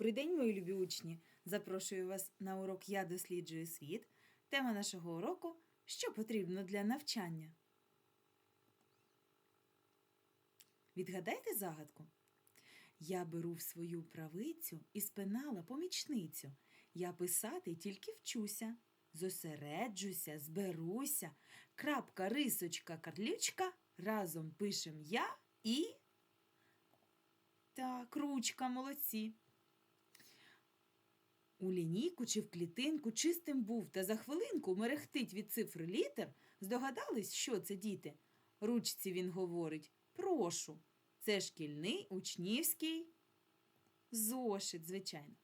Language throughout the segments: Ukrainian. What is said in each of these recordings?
Добрий день, мої любі учні! Запрошую вас на урок Я досліджую світ. Тема нашого уроку Що потрібно для навчання? Відгадайте загадку. Я беру в свою правицю і спинала помічницю. Я писати тільки вчуся. Зосереджуся, зберуся. Крапка, рисочка, карлючка. Разом пишем я і. Так, ручка, молодці. У лінійку чи в клітинку чистим був, та за хвилинку мерехтить від цифр літер. Здогадались, що це діти? Ручці він говорить прошу. Це шкільний учнівський зошит, звичайно.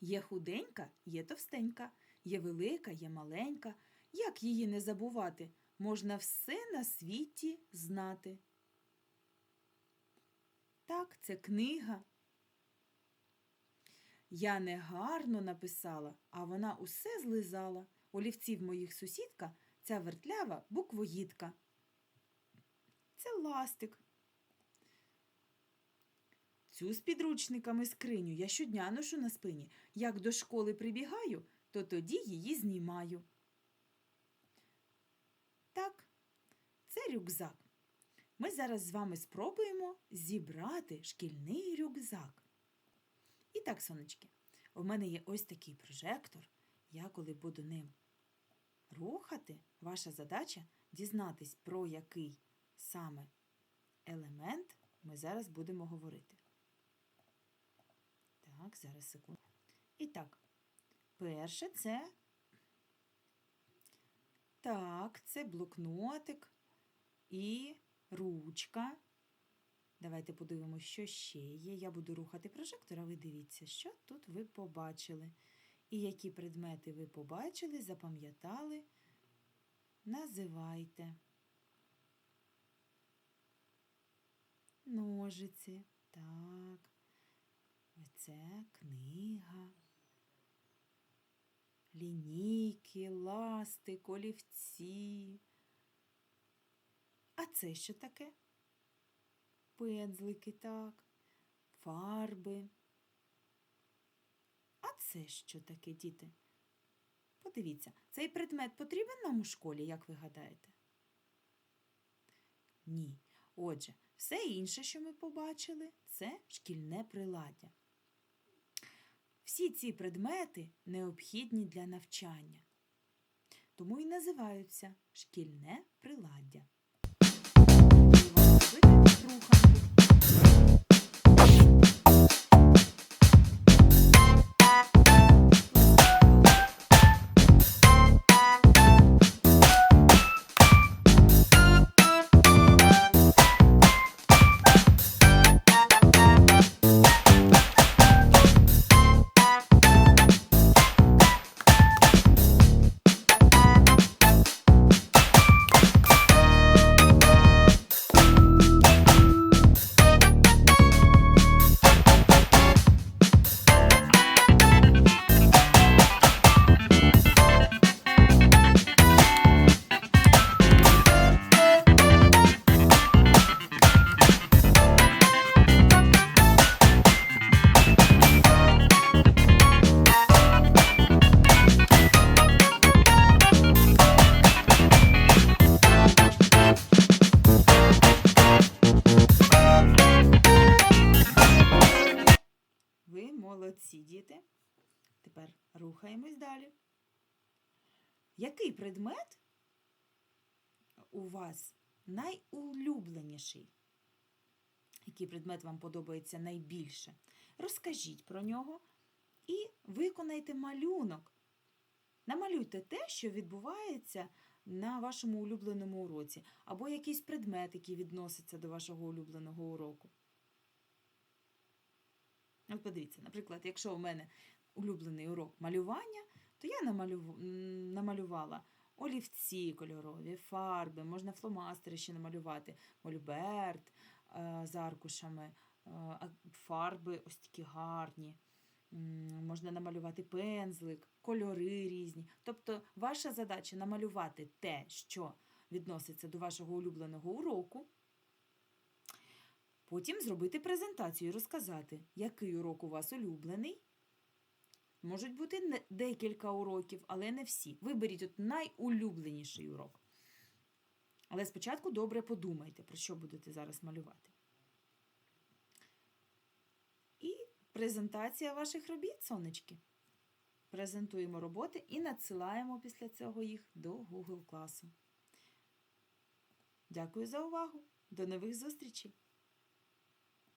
Є худенька, є товстенька, є велика, є маленька. Як її не забувати? Можна все на світі знати. Так, це книга. Я не гарно написала, а вона усе злизала. Олівців моїх сусідка, ця вертлява буквоїдка. Це ластик. Цю з підручниками скриню я щодня ношу на спині. Як до школи прибігаю, то тоді її знімаю. Так, це рюкзак. Ми зараз з вами спробуємо зібрати шкільний рюкзак. І так, сонечки, у мене є ось такий прожектор. Я коли буду ним рухати, ваша задача дізнатись, про який саме елемент ми зараз будемо говорити. Так, зараз секунду. І так, перше це. Так, це блокнотик і ручка. Давайте подивимося, що ще є. Я буду рухати прожектор, а ви дивіться, що тут ви побачили. І які предмети ви побачили, запам'ятали, називайте. Ножиці. Так. Оце книга. Лінійки, ластик, олівці. А це що таке? Пензлики, так, фарби. А це що таке, діти? Подивіться, цей предмет потрібен нам у школі, як ви гадаєте? Ні. Отже, все інше, що ми побачили, це шкільне приладдя. Всі ці предмети необхідні для навчання, тому і називаються шкільне приладдя. Молодці, діти. Тепер рухаємось далі. Який предмет у вас найулюбленіший? Який предмет вам подобається найбільше? Розкажіть про нього і виконайте малюнок. Намалюйте те, що відбувається на вашому улюбленому уроці, або якийсь предмет, який відноситься до вашого улюбленого уроку. От подивіться, наприклад, якщо у мене улюблений урок малювання, то я намалюв... намалювала олівці кольорові, фарби, можна фломастери ще намалювати, мольберт е, з аркушами, е, фарби ось такі гарні. Можна намалювати пензлик, кольори різні. Тобто ваша задача намалювати те, що відноситься до вашого улюбленого уроку, Потім зробити презентацію і розказати, який урок у вас улюблений. Можуть бути декілька уроків, але не всі. Виберіть от найулюбленіший урок. Але спочатку добре подумайте, про що будете зараз малювати. І презентація ваших робіт, сонечки. Презентуємо роботи і надсилаємо після цього їх до Google класу. Дякую за увагу. До нових зустрічей!